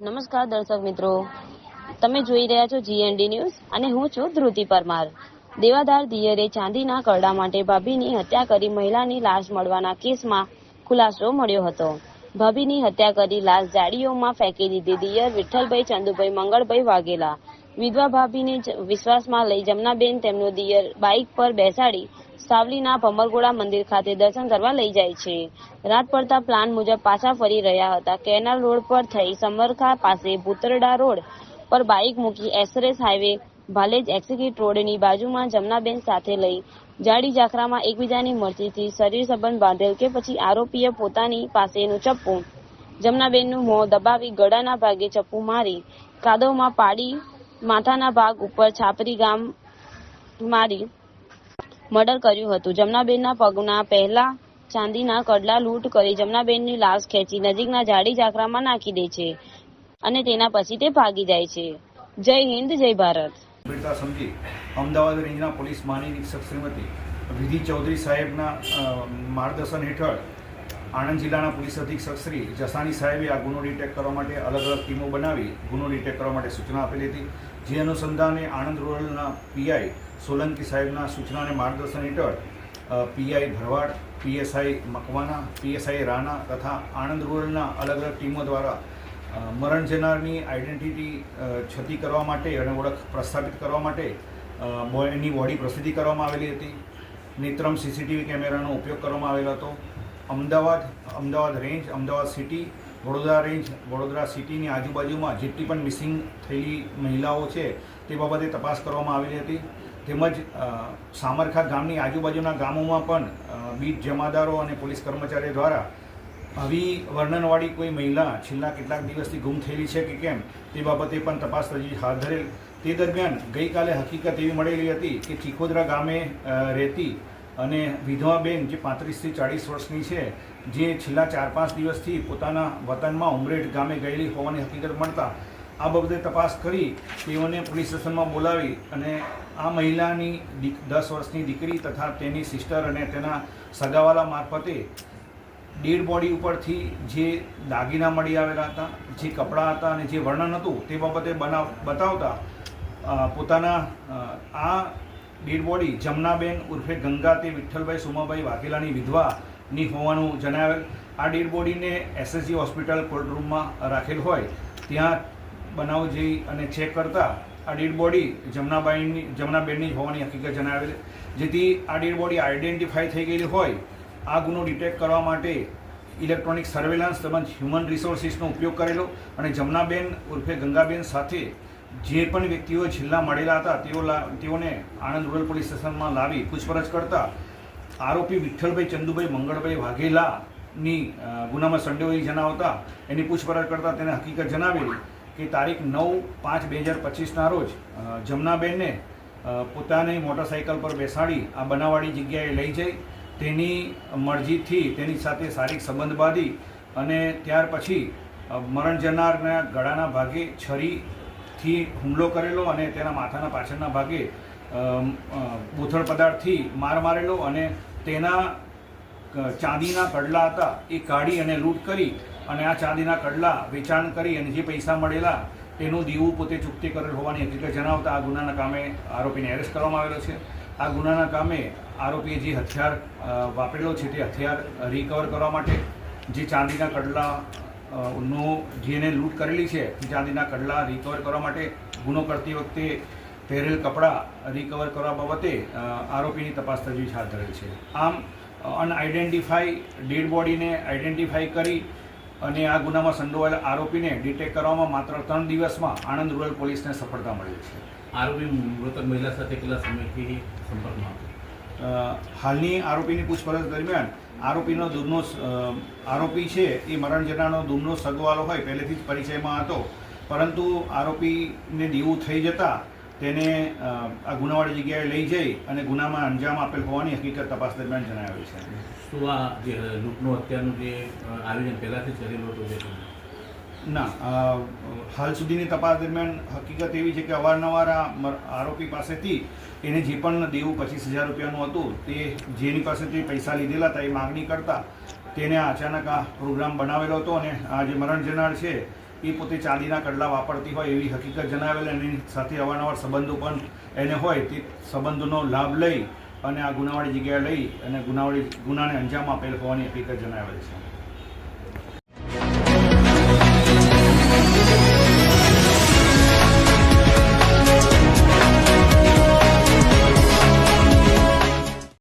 નમસ્કાર દર્શક મિત્રો. તમે જોઈ રહ્યા છો જીએનડી ન્યૂઝ અને હું છું ધ્રુતિ પરમાર. દેવાદાર દિયરે ચાંદીના કરડા માટે ભાભીની હત્યા કરી મહિલાની લાશ મળવાના કેસમાં ખુલાસો મળ્યો હતો. ભાભીની હત્યા કરી લાશ જાડીઓમાં ફેંકી દીધી દિયર વિઠ્ઠલભાઈ ચંદુભાઈ મંગળભાઈ વાઘેલા. વિધવા ભાભીને વિશ્વાસમાં લઈ જમનાબેન તેમનો દિયર બાઇક પર બેસાડી સાવલીના ભમરગોળા મંદિર ખાતે દર્શન કરવા લઈ જાય છે. રાત પડતા પ્લાન મુજબ પાછા ફરી રહ્યા હતા. કેનાલ રોડ પર થઈ સમરખા પાસે ભૂતરડા રોડ પર બાઇક મૂકી એસરેસ હાઈવે ભાલેજ એક્ઝિક્યુટ રોડની બાજુમાં જમનાબેન સાથે લઈ જાડી જાખરામાં એકબીજાની મરજીથી શરીર સંબંધ બાંધેલ કે પછી આરોપીએ પોતાની પાસેનું ચપ્પુ જમનાબેનનું મોં દબાવી ગળાના ભાગે ચપ્પુ મારી કાદવમાં પાડી માથાના ભાગ ઉપર છાપરી ગામ મારી મર્ડર કર્યું હતું. જમનાબેનના પગના પહેલા ચાંદીના કડલા લૂંટ કરી જમનાબેનની લાશ ખેંચી નજીકના જાડી ઝાકરામાં નાખી દે છે અને તેના પછી તે ભાગી જાય છે. જય હિન્દ, જય ભારત. સમજી અમદાવાદ રેન્જના પોલીસ મહાનિરીક્ષક શ્રીમતી વિધિ ચૌધરી સાહેબના માર્ગદર્શન હેઠળ આણંદ જિલ્લાના પોલીસ અધિક્ષક શ્રી જસાણી સાહેબે આ ગુનો ડિટેક્ટ કરવા માટે અલગ અલગ ટીમો બનાવી ગુનો ડિટેક્ટ કરવા માટે સૂચના આપેલી હતી. જે અનુસંધાને આણંદ રૂરલના પીઆઈ સોલંકી સાહેબના સૂચના અને માર્ગદર્શન હેઠળ PI Bharwad PSI Makwana PSI Rana તથા આણંદ રૂરલના અલગ અલગ ટીમો દ્વારા મરણ જનારની આઈડેન્ટિટી છતી કરવા માટે અને ઓળખ પ્રસ્થાપિત કરવા માટે એની બોડી પ્રસિદ્ધિ કરવામાં આવેલી હતી. નેત્રમ સીસીટીવી કેમેરાનો ઉપયોગ કરવામાં આવેલો હતો. Ahmedabad Ahmedabad range, Ahmedabad city, Vadodara range, Vadodara સિટીની આજુબાજુમાં જેટલી પણ મિસિંગ થયેલી મહિલાઓ છે તે બાબતે તપાસ કરવામાં આવેલી હતી. તેમજ સામરખા ગામની આજુબાજુના ગામોમાં પણ બીટ જમાદારો અને પોલીસ કર્મચારીઓ દ્વારા આવી વર્ણનવાળી કોઈ મહિલા છેલ્લા કેટલાક દિવસથી ગુમ થયેલી છે કે કેમ, તે બાબતે પણ તપાસ તજવીજ હાથ ધરેલ. તે દરમિયાન ગઈકાલે હકીકત એવી મળેલી હતી કે ચીખોદરા ગામે રહેતી અને વિધવાબેન જે પાંત્રીસથી ચાળીસ વર્ષની છે, જે છેલ્લા ચાર પાંચ દિવસથી પોતાના વતનમાં ઉમરેઠ ગામે ગયેલી હોવાની હકીકત મળતા આ બાબતે તપાસ કરી તેઓને પોલીસ સ્ટેશનમાં બોલાવી અને આ મહિલાની દસ વર્ષની દીકરી તથા તેની સિસ્ટર અને તેના સગાવાલા મારફતે ડેડ બોડી ઉપરથી જે દાગીના મળી આવેલા હતા, જે કપડાં હતા અને જે વર્ણન હતું તે બાબતે બનાવ, બતાવતા પોતાના આ ડેડ બોડી જમનાબેન ઉર્ફે ગંગા તે વિઠ્ઠલભાઈ સુમાભાઈ વાઘેલાની વિધવાની હોવાનું જણાવેલ. આ ડેડ બોડીને એસએસજી હોસ્પિટલ કોલ્ડ રૂમમાં રાખેલ હોય. ત્યાં બનાવ જઈ અને ચેક કરતા આ ડેડ બોડી જમનાબાઈની, જમનાબેનની હોવાની હકીકત જણાવેલ જેથી આ ડેડ બોડી આઈડેન્ટિફાઈ થઈ ગયેલી હોય, આ ગુનો ડિટેક્ટ કરવા માટે ઇલેક્ટ્રોનિક સર્વેલન્સ તેમજ હ્યુમન રિસોર્સિસનો ઉપયોગ કરેલો અને જમનાબેન ઉર્ફે ગંગાબેન સાથે જે પણ વ્યક્તિઓ છેલ્લા મળેલા હતા, તેઓ તેઓને આણંદ રૂરલ પોલીસ સ્ટેશનમાં લાવી પૂછપરછ કરતા આરોપી વિઠ્ઠલભાઈ ચંદુભાઈ મંગળભાઈ વાઘેલાની ગુનામાં સંડોવાઈ જણાવતા એની પૂછપરછ કરતા તેને હકીકત જણાવેલી. કે તારીખ નવ પાંચ બે હજાર પચીસના રોજ જમનાબેનને પોતાની મોટરસાઇકલ પર બેસાડી આ બનાવવાળી જગ્યાએ લઈ જઈ તેની મરજીથી તેની સાથે શારીરિક સંબંધ બાંધી અને ત્યાર પછી મરણ જનારના ગળાના ભાગે છરીથી હુમલો કરેલો અને તેના માથાના પાછળના ભાગે અમ, પદાર્થથી માર મારેલો અને તેના ચાંદીના કડલા હતા એ કાઢી અને લૂંટ કરી અને આ ચાંદીના કડલા વેચાણ કરી અને જે પૈસા મળેલા તેનું દીવું પોતે ચૂકતી કરેલ હોવાની હકીકત જણાવતા આ ગુનાના કામે આરોપીને એરેસ્ટ કરવામાં આવેલો છે. આ ગુનાના કામે આરોપીએ જે હથિયાર વાપરેલો છે તે હથિયાર રિકવર કરવા માટે જે ચાંદીના કડલા નો જેને લૂંટ કરેલી છે ચાંદીના કડલા રિકવર કરવા માટે ગુનો કરતી વખતે પહેરેલ કપડાં રિકવર કરવા બાબતે આરોપીની તપાસ તજવીજ હાથ ધરેલ છે. આમ અનઆઇડેન્ટિફાઈ ડેડ બોડીને આઇડેન્ટિફાઈ કરી અને આ ગુનામાં સંડોવાયેલા આરોપીને ડિટેક કરવામાં માત્ર ત્રણ દિવસમાં આણંદ રૂરલ પોલીસને સફળતા મળી છે. આરોપી મૃતક મહિલા સાથે કેટલા સમયથી સંપર્કમાં હાલની આરોપીની પૂછપરછ દરમિયાન આરોપીનો દૂરનો આરોપી છે એ મરણ જનાનો દૂરનો સગવાલો હોય પહેલેથી જ પરિચયમાં હતો. પરંતુ આરોપીને દીવું થઈ જતા તેને આ ગુનાવાળી જગ્યાએ લઈ જઈ અને ગુનામાં અંજામ આપેલ હોવાની હકીકત તપાસ દરમિયાન જણાવેલ છે. શું આ જે લૂંટનું અત્યારનું જે આયોજન પહેલાંથી કરેલું હતું ના હાલ સુધીની તપાસ દરમિયાન હકીકત એવી છે કે અવારનવાર આ આરોપી પાસેથી એને જે પણ દેવું પચીસ હજાર રૂપિયાનું હતું તે જેની પાસેથી પૈસા લીધેલા હતા એ માગણી કરતા તેને અચાનક આ પ્રોગ્રામ બનાવેલો હતો અને આ જે મરણ જનાર છે એ પોતે ચાંદીના કડલા વાપરતી હોય એવી હકીકત જણાવેલ અને એની સાથે અવારનવાર સંબંધો પણ એને હોય તે સંબંધોનો લાભ લઈ અને આ ગુનાવાળી જગ્યાએ લઈ અને ગુનાવાળી ગુનાને અંજામ આપેલ હોવાની હકીકત જણાવેલ છે.